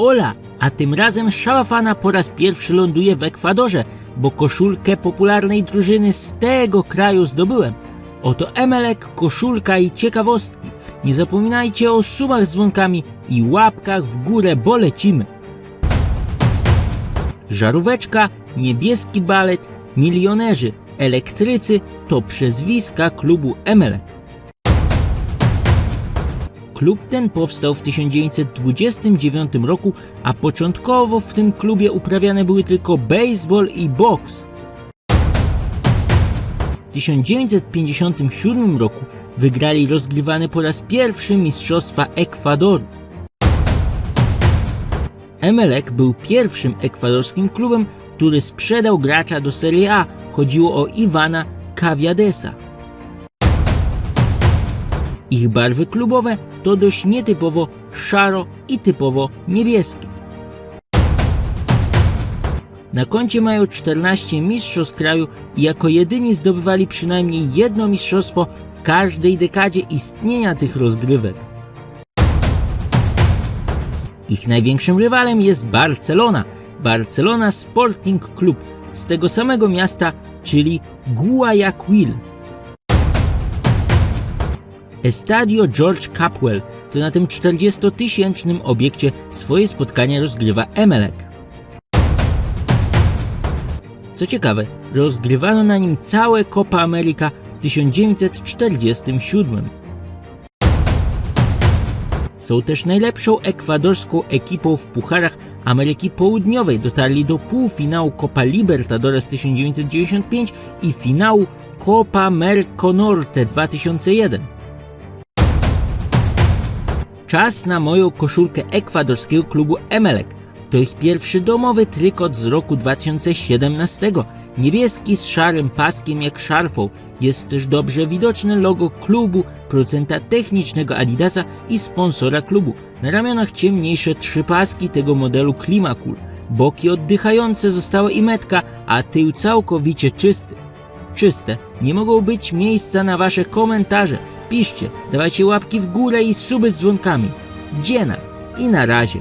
Ola, a tym razem Szałafana po raz pierwszy ląduje w Ekwadorze, bo koszulkę popularnej drużyny z tego kraju zdobyłem. Oto Emelek, koszulka i ciekawostki. Nie zapominajcie o subach z dzwonkami i łapkach w górę, bo lecimy. Żaróweczka, niebieski balet, milionerzy, elektrycy to przezwiska klubu Emelek. Klub ten powstał w 1929 roku, a początkowo w tym klubie uprawiane były tylko baseball i boks. W 1957 roku wygrali rozgrywane po raz pierwszy Mistrzostwa Ekwadoru. Emelec był pierwszym ekwadorskim klubem, który sprzedał gracza do Serie A. Chodziło o Iwana Caviadesa. Ich barwy klubowe to dość nietypowo szaro i typowo niebieskie. Na koncie mają 14 mistrzostw kraju i jako jedyni zdobywali przynajmniej jedno mistrzostwo w każdej dekadzie istnienia tych rozgrywek. Ich największym rywalem jest Barcelona, Barcelona Sporting Club z tego samego miasta, czyli Guayaquil. Estadio George Capwell to na tym 40-tysięcznym obiekcie swoje spotkania rozgrywa Emelec. Co ciekawe, rozgrywano na nim całe Copa America w 1947. Są też najlepszą ekwadorską ekipą w Pucharach Ameryki Południowej. Dotarli do półfinału Copa Libertadores 1995 i finału Copa Merconorte 2001. Czas na moją koszulkę ekwadorskiego klubu Emelec. To ich pierwszy domowy trykot z roku 2017. Niebieski z szarym paskiem jak szarfą. Jest też dobrze widoczne logo klubu, producenta technicznego Adidasa i sponsora klubu. Na ramionach ciemniejsze trzy paski tego modelu Klimakul. Boki oddychające została i metka, a tył całkowicie czysty. Czyste. Nie mogą być miejsca na wasze komentarze. Piszcie, dawajcie łapki w górę i suby z dzwonkami. Dziena i na razie.